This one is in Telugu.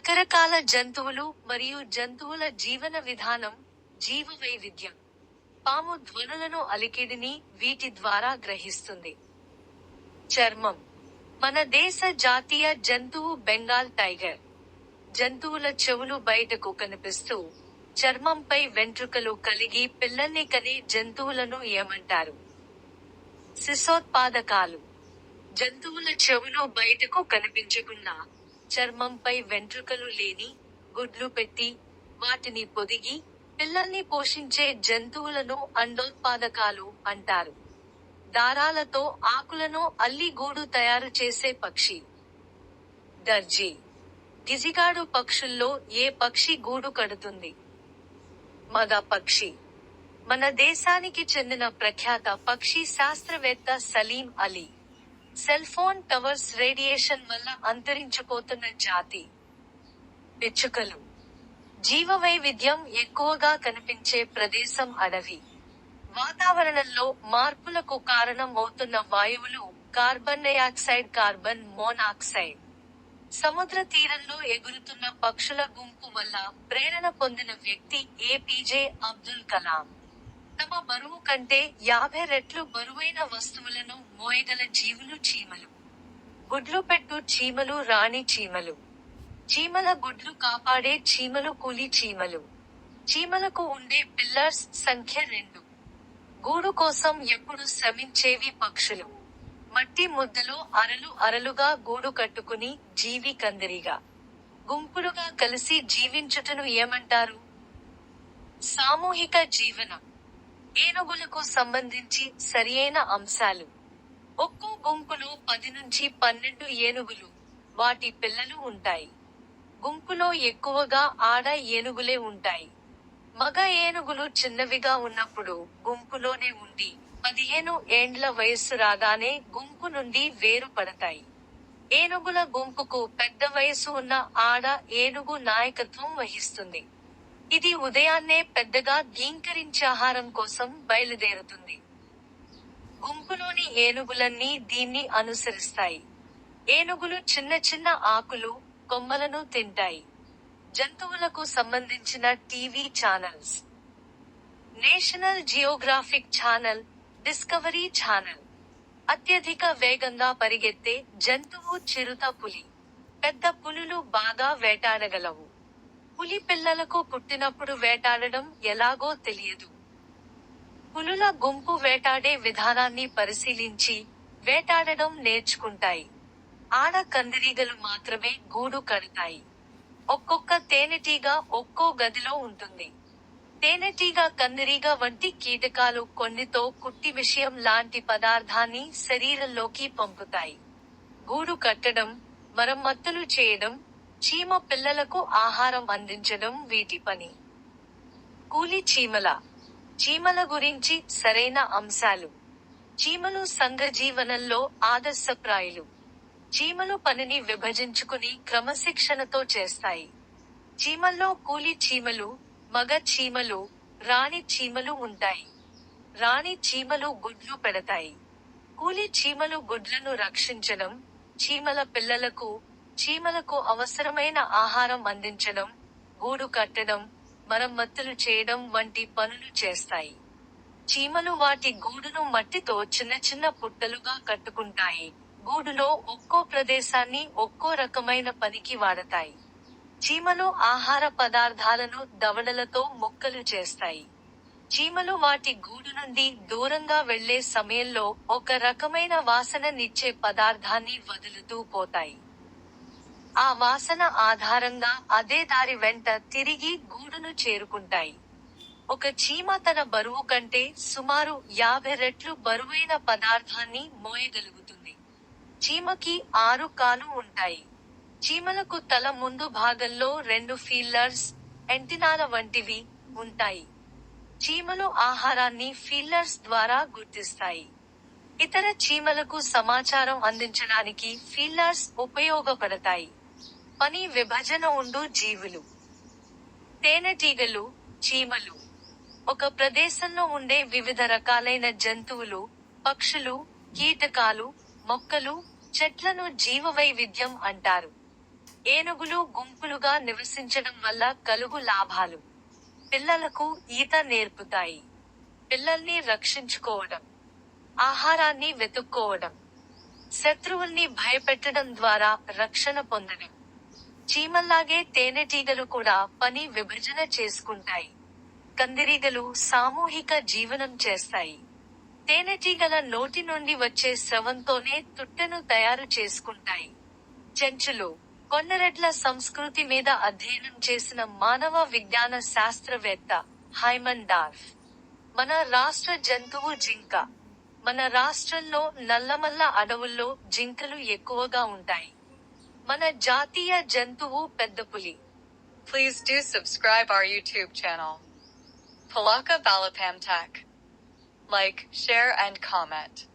రకరకాల జంతువులు మరియు జంతువుల జీవన విధానం జీవ వైవిధ్యం పాము ధ్వనులను అలికిడిని వీటి ద్వారా గ్రహిస్తుంది. చర్మం. మన దేశ జాతీయ జంతువు బెంగాల్ టైగర్. జంతువుల చెవులు బయటకు కనిపిస్తూ చర్మంపై వెంట్రుకలు కలిగి పిల్లల్ని కనే జంతువులను ఏమంటారు? శిశోత్పాదకాలు జంతువుల చెవులు బయటకు కనిపించకుండా చర్మంపై వెంట్రుకలు లేని గుడ్లు పెట్టి వాటిని పొదిగి పిల్లల్ని పోషించే జంతువులను అండోత్పాదకాలు అంటారు. దారాలతో ఆకులను అల్లి గూడు తయారు చేసే పక్షి. దర్జీ. గిజిగాడు పక్షుల్లో ఏ పక్షి గూడు కడుతుంది? మగ పక్షి. మన దేశానికి చెందిన ప్రఖ్యాత పక్షి శాస్త్రవేత్త Salim Ali. Cell phone towers radiation వల్ల అంతరించిపోతున్న జాతి పిచ్చుకలు. జీవ వైవిధ్యం ఎక్కువగా కనిపించే ప్రదేశం అడవి. వాతావరణంలో మార్పులకు కారణం అవుతున్న వాయువులు కార్బన్ డయాక్సైడ్ కార్బన్ మోనాక్సైడ్. సముద్ర తీరంలో ఎగురుతున్న పక్షుల గుంపు వల్ల ప్రేరణ పొందిన వ్యక్తి ఏపీజే అబ్దుల్ కలాం. తమ బరువు కంటే యాభై రెట్లు బరువైన వస్తువులను మోయగల జీవులు చీమలు. గుడ్లు పెట్టు చీమలు రాణి చీమలు. చీమల గుడ్లు కాపాడే చీమలు కూలి చీమలు. చీమలకు ఉండే పిల్లర్స్ సంఖ్య రెండు. గూడు కోసం ఎప్పుడు శ్రమించేవి పక్షులు. మట్టి ముద్దలో అరలు అరలుగా గూడు కట్టుకుని జీవి కందిరిగా. గుంపులుగా కలిసి జీవించుటను ఏమంటారు? సామూహిక జీవనం. ఏనుగులకు సంబంధించి సరియైన అంశాలు. ఒక్కో గుంపులో పది నుంచి పన్నెండు ఏనుగులు వాటి పిల్లలు ఉంటాయి. గుంపులో ఎక్కువగా ఆడ ఏనుగులే ఉంటాయి. మగ ఏనుగులు చిన్నవిగా ఉన్నప్పుడు గుంపులోనే ఉండి పదిహేను ఏండ్ల వయస్సు రాగానే గుంపు నుండి వేరుపడతాయి. ఏనుగుల గుంపుకు పెద్ద వయసు ఉన్న ఆడ ఏనుగు నాయకత్వం వహిస్తుంది. ఇది ఉదయాన్నే పెద్దగా ఘీంకరించే ఆహారం కోసం బయలుదేరుతుంది. గుంపులోని ఏనుగులన్నీ దీన్ని అనుసరిస్తాయి. ఏనుగులు చిన్న చిన్న ఆకులు కొమ్మలను తింటాయి. జంతువులకు సంబంధించిన TV channels. National Geographic channel Discovery channel. అత్యధిక వేగంగా పరిగెత్తే జంతువు చిరుత పులి. పెద్ద పులులు బాగా వేటాడగలవు. పులి పిల్లలకు పుట్టినప్పుడు వేటాడడం ఎలాగో తెలియదు. పులుల గుంపు వేటాడే విధానాన్ని పరిశీలించి వేటాడడం నేర్చుకుంటాయి. ఆడ కందిరీగలు మాత్రమే గూడు కడతాయి. ఒక్కొక్క తేనెటీగ ఒక్కో గదిలో ఉంటుంది. తేనెటీగ కందిరీగ వంటి కీటకాలు కొన్నితో కుట్టి విషయం లాంటి పదార్థాన్ని శరీరంలోకి పంపుతాయి. గూడు కట్టడం మరమ్మత్తులు చేయడం చీమ పిల్లలకు ఆహారం అందించడం వీటి పని. కూలి చీమల. చీమల గురించి సరైన అంశాలు. చీమలు సంఘ జీవనంలో ఆదర్శప్రాయులు. చీమలు పనిని విభజించుకుని క్రమశిక్షణతో చేస్తాయి. చీమల్లో కూలి చీమలు మగ చీమలు రాణి చీమలు ఉంటాయి. రాణి చీమలు గుడ్లు పెడతాయి. కూలి చీమలు గుడ్లను రక్షించడం చీమల పిల్లలకు చీమలకు అవసరమైన ఆహారం అందించడం గూడు కట్టడం మరమ్మతులు చేయడం వంటి పనులు చేస్తాయి. చీమలు వాటి గూడును మట్టితో చిన్న చిన్న పుట్టలుగా కట్టుకుంటాయి. గూడులో ఒక్కో ప్రదేశాన్ని ఒక్కో రకమైన పనికి వాడతాయి. చీమలు ఆహార పదార్థాలను దవడలతో ముక్కలు చేస్తాయి. చీమలు వాటి గూడు నుండి దూరంగా వెళ్ళే సమయంలో ఒక రకమైన వాసననిచ్చే పదార్థాన్ని వదులుతూ పోతాయి. ఆ వాసన ఆధారంగా అదే దారి వెంట తిరిగి గూడును చేరుకుంటాయి. ఒక చీమ తన బరువు కంటే సుమారు యాభై రెట్లు బరువైన పదార్థాన్ని మోయగలుగుతుంది. చీమకి ఆరు కాలు ఉంటాయి. చీమలకు తల ముందు భాగంలో రెండు ఫీల్లర్స్ ఎంటినాల వంటివి ఉంటాయి. చీమలు ఆహారాన్ని ఫీల్లర్స్ ద్వారా గుర్తిస్తాయి. ఇతర చీమలకు సమాచారం అందించడానికి ఫీల్లర్స్ ఉపయోగపడతాయి. పని విభజన ఉండు జీవులు. తేనెటీగలు చీమలు. ఒక ప్రదేశంలో ఉండే వివిధ రకాలైన జంతువులు పక్షులు కీటకాలు మొక్కలు చెట్లను జీవవైవిధ్యం అంటారు. ఏనుగులు గుంపులుగా నివసించడం వల్ల కలుగు లాభాలు. పిల్లలకు ఈత నేర్పుతాయి. పిల్లల్ని రక్షించుకోవడం. ఆహారాన్ని వెతుక్కోవడం. శత్రువుల్ని భయపెట్టడం ద్వారా రక్షణ పొందడం. చీమల్లాగే తేనెటీగలు కూడా పని విభజన చేసుకుంటాయి. కందిరీగలు సామూహిక జీవనం చేస్తాయి. తేనెటీగల నోటి నుండి వచ్చే స్రవంతోనే తుట్టెను తయారు చేసుకుంటాయి. చెంచులు కొన్నరెడ్ల సంస్కృతి మీద అధ్యయనం చేసిన మానవ విజ్ఞాన శాస్త్రవేత్త హైమన్ డార్ఫ్. మన రాష్ట్ర జంతువు జింక. మన రాష్ట్రంలో నల్లమల్ల అడవుల్లో జింకలు ఎక్కువగా ఉంటాయి. మన జాతీయ జంతువు పెద్ద పులి Please do subscribe our YouTube channel. Palaka Balapamtak. Like, share and comment.